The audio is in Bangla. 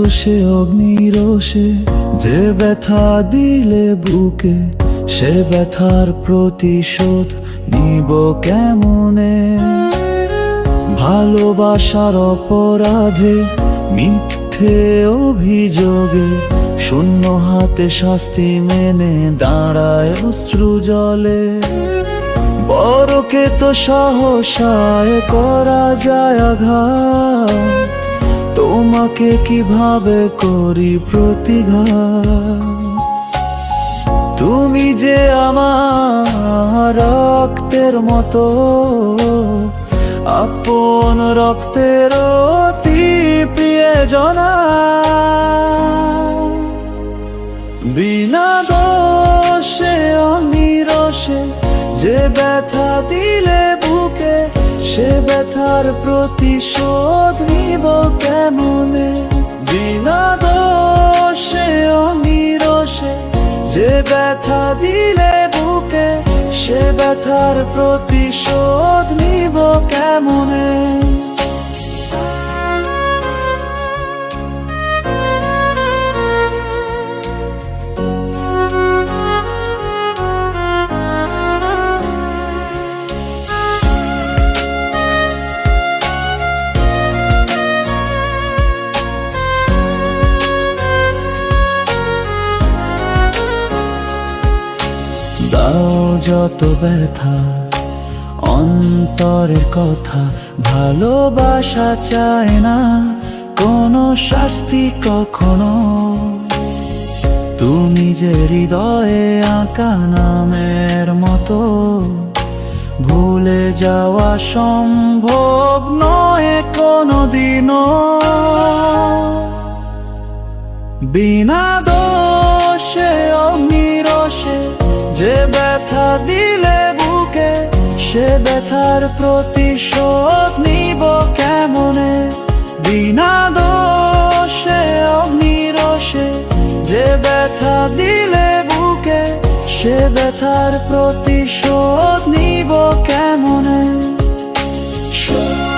দোষে অগ্নিরোষে যে ব্যথা দিলে বুকে, সে ব্যথার প্রতিশোধ নিব কেমনে? ভালোবাসার অপরাধে, মিথ্যে অভিযোগে, শূন্য হাতে শাস্তি মেনে দাঁড়ায় অশ্রু জলে। বড়কে তো সহসায় করা যায় আঘাত। তোমাকে কীভাবে করি প্রতিঘাত? তুমি যে আমার রক্তের মতো, আপন রক্তের অতি প্রিয় জনা বিনা দোষে, অনিরসে, যে ব্যথা দিলে সে ব্যথার প্রতিশোধ নিব কেমনে? বিনা দোষে অনিরসে যে ব্যথা দিলে বুকে, সে ব্যথার প্রতিশোধ নিব কেমনে? দাও যত ব্যথা, অন্তরের কথা ভালোবাসা চায় না, কোনো শাস্তি কখনো। তুমি যে হৃদয়ে আঁকা নামের মতো, ভুলে যাওয়া সম্ভব নয় কোনো দিনও বিনা যে ব্যথা দিলে বুকে, সে ব্যথার প্রতিশোধ নিব কেমনে বিনা দোষে, অগ্নিরসে, যে ব্যথা দিলে বুকে, সে ব্যথার প্রতিশোধ নিব কেমনে Sure.